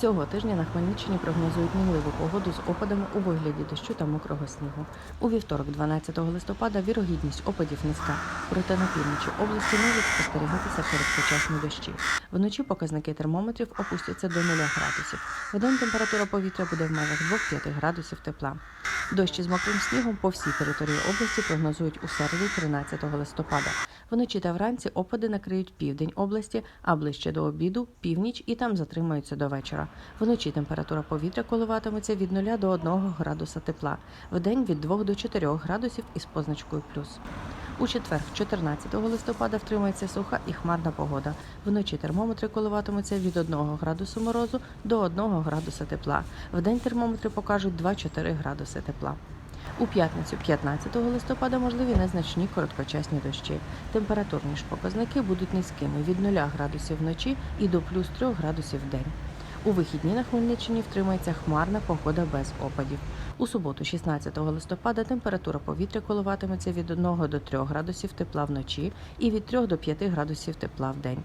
Цього тижня на Хмельниччині прогнозують мінливу погоду з опадами у вигляді дощу та мокрого снігу. У вівторок, 12 листопада, вірогідність опадів низька, проте на півночі області можуть спостерігатися короткочасні дощі. Вночі показники термометрів опустяться до 0 градусів. Вдень температура повітря буде в межах 2-5 градусів тепла. Дощі з мокрим снігом по всій території області прогнозують у середу 13 листопада. Вночі та вранці опади накриють південь області, а ближче до обіду північ і там затримаються до вечора. Вночі температура повітря коливатиметься від 0 до 1 градуса тепла, вдень від 2 до 4 градусів із позначкою плюс. У четвер, 14 листопада, втримається суха і хмарна погода. Вночі термометри коливатимуться від 1 градусу морозу до 1 градуса тепла. Вдень термометри покажуть 2-4 градуси тепла. У п'ятницю, 15 листопада, можливі незначні короткочасні дощі. Температурні ж показники будуть низькими від 0 градусів вночі і до плюс 3 градусів в день. У вихідні на Хмельниччині втримається хмарна погода без опадів. У суботу, 16 листопада, температура повітря коливатиметься від 1 до 3 градусів тепла вночі і від 3 до 5 градусів тепла в день.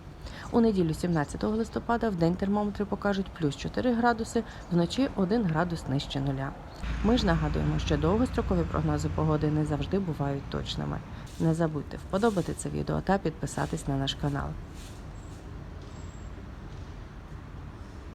У неділю, 17 листопада, в день термометри покажуть плюс 4 градуси, вночі 1 градус нижче нуля. Ми ж нагадуємо, що довгострокові прогнози погоди не завжди бувають точними. Не забудьте вподобати це відео та підписатись на наш канал.